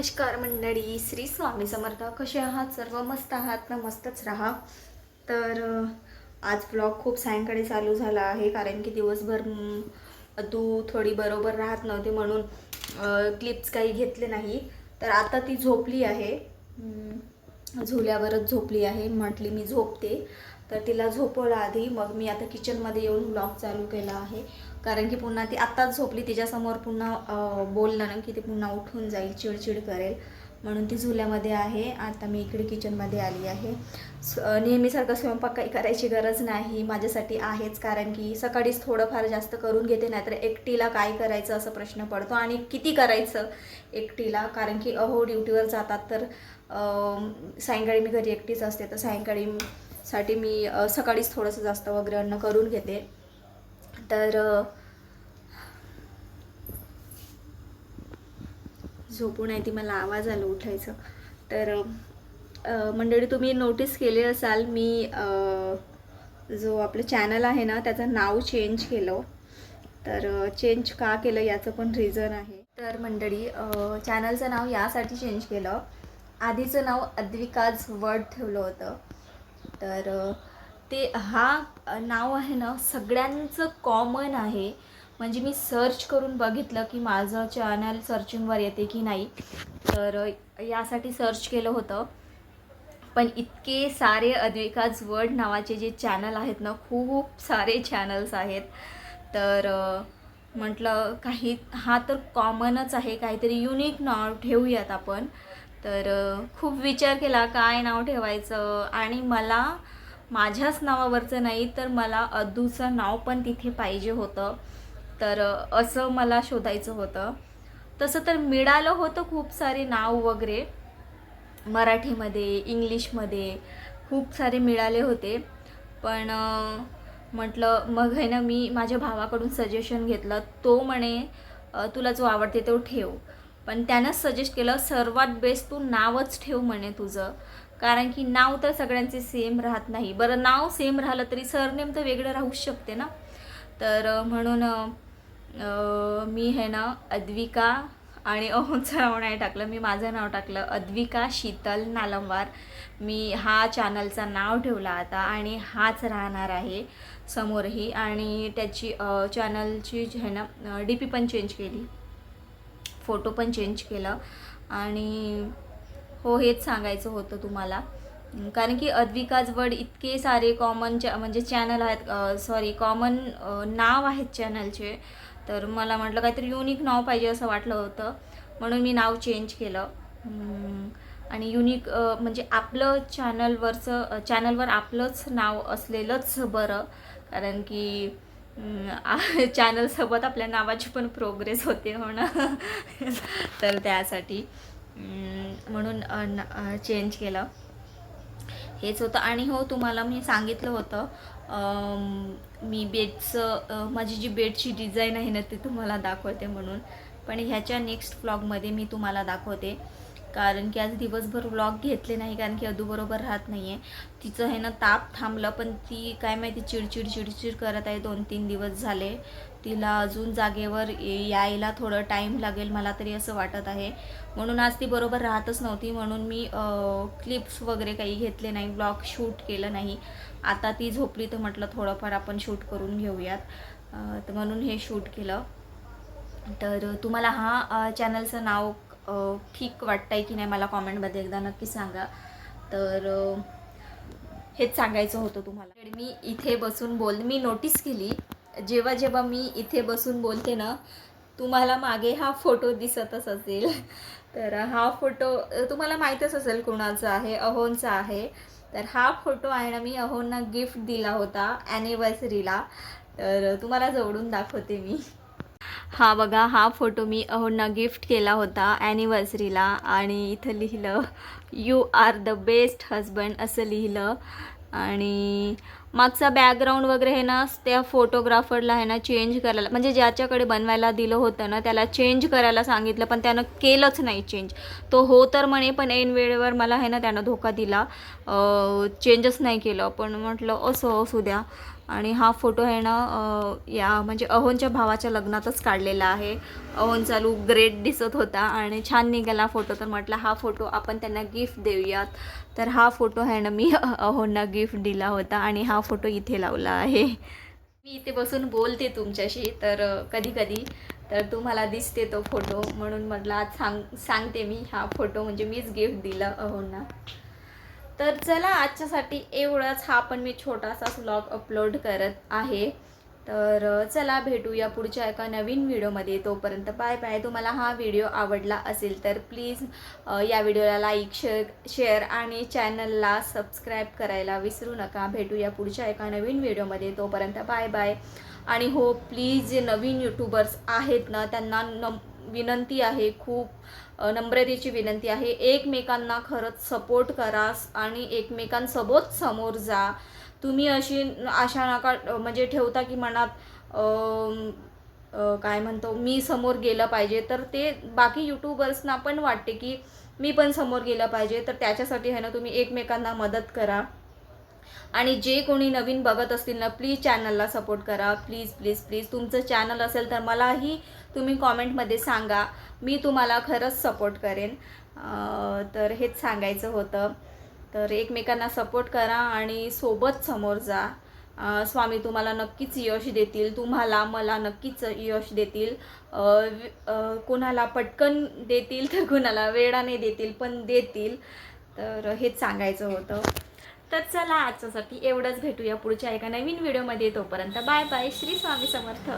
नमस्कार मंडळी श्री स्वामी समर्थ. कसे आहात सर्व? मस्त आहात? ना मस्तच राहा. तर आज ब्लॉग खूप सायंकाळी चालू झाला आहे कारण की दिवसभर तू थोडी बरोबर राहत नव्हती म्हणून क्लिप्स काही घेतले नाही. तर आता ती झोपली आहे. झुल्यावरच झोपली आहे. म्हटली मी झोपते. तर तिला झोपवलं आधी. मग मी आता किचनमध्ये येऊन ब्लॉग चालू केला आहे. कारण की पुन्हा ती आत्ताच झोपली. तिच्यासमोर पुन्हा अं, बोललं ना की ती पुन्हा उठून जाईल चिडचिड करेल. म्हणून ती झुल्यामध्ये आहे. आता मी इकडे किचनमध्ये आली आहे. स- नेहमीसारखं स्वयंपाक काही करायची गरज नाही. माझ्यासाठी आहेच. कारण की सकाळीच थोडंफार जास्त करून घेते नाहीतर एकटीला काय करायचं असं प्रश्न पडतो. आणि किती करायचं एकटीला? कारण की अहो ड्युटीवर जातात तर सायंकाळी मी घरी एकटीच असते. तर सायंकाळी साठी मी सकाळीच थोडंसं जास्त वगैरे अन्न करून घेते. तर झोपून आहे ती मला आवाज आला उठायचं. तर मंडळी तुम्ही नोटीस केले असाल मी जो आपलं चॅनल आहे ना त्याचं नाव चेंज केलं. तर चेंज का केलं याचं पण रिझन आहे. तर मंडळी चॅनलचं नाव यासाठी चेंज केलं. आधीचं नाव अद्विकाज वर्ड ठेवलं होतं. तर ते हा नाव आहे ना सगळ्यांचं कॉमन आहे. म्हणजे मी सर्च करून बघितलं की माझं चॅनल सर्चिंगवर येते की नाही. तर यासाठी सर्च केलं होतं. पण इतके सारे अद्विकाज वर्ड नावाचे जे चॅनल आहेत ना खूप सारे चॅनल्स आहेत. तर म्हटलं काही हा तर कॉमनच आहे. काहीतरी युनिक नाव ठेवूयात आपण. तर खूप विचार केला काय नाव ठेवायचं आणि मला माझ्याच नावावरचं नाही तर मला अदूचं नाव पण तिथे पाहिजे होतं. तर असं मला शोधायचं होतं. तसं तर मिळालं होतं खूप सारे नाव वगैरे. मराठीमध्ये इंग्लिशमध्ये खूप सारे मिळाले होते. पण म्हटलं मग आहे ना मी माझ्या भावाकडून सजेशन घेतलं. तो म्हणे तुला जो आवडते तो ठेव. पण त्यानंच सजेस्ट केलं सर्वात बेस्ट तू नावच ठेव म्हणे तुझं. कारण की नाव तर सगळ्यांचे सेम राहत नाही. बरं नाव सेम राहिलं तरी सरनेम तर वेगळं राहूच शकते ना? तर म्हणून मी हे ना अद्विका आणि अहोंचं नाव नाही टाकलं. मी माझं नाव टाकलं. अद्विका शीतल नालंवार. मी हा चॅनलचा नाव ठेवला आता आणि हाच राहणार आहे समोरही. आणि त्याची चॅनलची जी आहे ना डी पी पण चेंज केली. फोटो पण चेंज केलं. आणि हो हेच सांगायचं होतं तुम्हाला. कारण की अद्विकाज वर्ड इतके सारे कॉमन च्या म्हणजे चॅनल आहेत सॉरी कॉमन नाव आहेत चॅनलचे तर मला म्हटलं काहीतरी युनिक नाव पाहिजे असं वाटलं होतं. म्हणून मी नाव चेंज केलं. आणि युनिक म्हणजे आपलं चॅनलवरचं चॅनलवर आपलंच नाव असलेलंच बरं. कारण की चॅनलसोबत आपल्या नावाची पण प्रोग्रेस होते हो ना तर त्यासाठी म्हणून चेंज केलं. हेच होतं. आणि हो तुम्हाला मी सांगितलं होतं मी बेडचं माझी जी बेडची डिझाईन आहे ना ती तुम्हाला दाखवते म्हणून. पण ह्याच्या नेक्स्ट व्लॉगमध्ये मी तुम्हाला दाखवते. कारण की आज दिवसभर व्लॉग घेतले नाही कारण की अदूबरोबर राहत नाही आहे तिचं हे ना ताप थांबलं पण ती काय माहिती चिडचिड चिडचिड करत आहे. दोन तीन दिवस झाले. तिला अजून जागेवर यायला थोडं टाईम लागेल मला तरी असं वाटत आहे. म्हणून आज ती बरोबर राहतच नव्हती. म्हणून मी क्लिप्स वगैरे काही घेतले नाही ब्लॉग शूट केलं नाही. आता ती झोपली तर म्हटलं थोडंफार आपण शूट करून घेऊयात. तर म्हणून हे शूट केलं. तर तुम्हाला हा चॅनलचं नाव ठीक वाटत आहे की नाही मला कॉमेंटमध्ये एकदा नक्की सांगा. तर हेच सांगायचं होतं तुम्हाला. मी इथे बसून बोल मी नोटीस केली जेव्हा जेव्हा मी इथे बसून बोलते ना तुम्हाला मागे हा फोटो दिसतच असेल. तर हा फोटो तुम्हाला माहीतच असेल कुणाचा आहे अहोनचा आहे. तर हा फोटो आहे ना मी अहोंना गिफ्ट दिला होता ॲनिव्हर्सरीला तर तुम्हाला जवळून दाखवते मी. हा बघा हा फोटो मी अहोंना गिफ्ट केला होता ॲनिव्हर्सरीला आणि इथं लिहिलं you are the best husband असं लिहिलं. आणि मागचा बॅकग्राऊंड वगैरे हे ना त्या फोटोग्राफरला आहे ना चेंज करायला म्हणजे ज्याच्याकडे बनवायला दिलं होतं ना त्याला चेंज करायला सांगितलं पण त्यानं केलंच नाही चेंज तो हो तर म्हणे पण ऐन वेळेवर मला आहे ना त्यानं धोका दिला. चेंजच नाही केलं. पण म्हटलं असं असू द्या. आणि हा फोटो आहे ना या म्हणजे अहोनच्या भावाच्या लग्नातच काढलेला आहे. अहोन चालू ग्रेट दिसत होता आणि छान निघाला फोटो. तर म्हटला हा फोटो आपण त्यांना गिफ्ट देऊयात. तर हा फोटो आहे ना मी अहोंना गिफ्ट दिला होता आणि हा फोटो इथे लावला आहे. मी इथे बसून बोलते तुमच्याशी तर कधी कधी तर तुम्हाला दिसते तो फोटो म्हणून म्हटलं आज सांग सांगते मी हा फोटो. म्हणजे मीच गिफ्ट दिला अहोंना. तर चला आजच्यासाठी एवढाच. हा पण मी छोटासा व्लॉग अपलोड करत आहे. तर चला भेटूया पुढच्या एका नवीन व्हिडिओमध्ये. तोपर्यंत बाय बाय तुम्हाला हा व्हिडिओ आवडला असेल तर प्लीज या व्हिडिओला लाईक शेअर शेअर आणि चॅनलला सबस्क्राईब करायला विसरू नका. भेटूया पुढच्या एका नवीन व्हिडिओमध्ये. तोपर्यंत बाय बाय आणि हो प्लीज जे नवीन यूट्यूबर्स आहेत ना त्यांना नम विनंती आहे खूप नम्रतेची विनंती आहे. एकमेकांना खरंच सपोर्ट करा आणि एकमेकांसोबत समोर जा. तुम्ही अशी आशा नका म्हणजे ठेवता की मनात काय म्हणतो मी समोर गेलं पाहिजे. तर ते बाकी यूट्यूबर्सना पण वाटते की मी पण समोर गेलं पाहिजे. तर त्याच्यासाठी आहे ना तुम्ही एकमेकांना मदत करा. आणि जे कोणी नवीन बघत असतील ना प्लीज चॅनलला सपोर्ट करा. प्लीज प्लीज प्लीज तुमचं चॅनल असेल तर मलाही तुम्ही कॉमेंटमध्ये सांगा. मी तुम्हाला खरंच सपोर्ट करेन. तर हेच सांगायचं होतं. तर एकमेकांना सपोर्ट करा आणि सोबत समोर जा. स्वामी तुम्हाला नक्कीच यश देतील. तुम्हाला मला नक्कीच यश देतील. कोणाला पटकन देतील तर कोणाला वेळाने देतील पण देतील. तर हेच सांगायचं होतं. तर चला आजच्यासाठी एवढंच भेटूया पुढच्या एका नवीन व्हिडिओमध्ये. तोपर्यंत बाय बाय. श्री स्वामी समर्थ.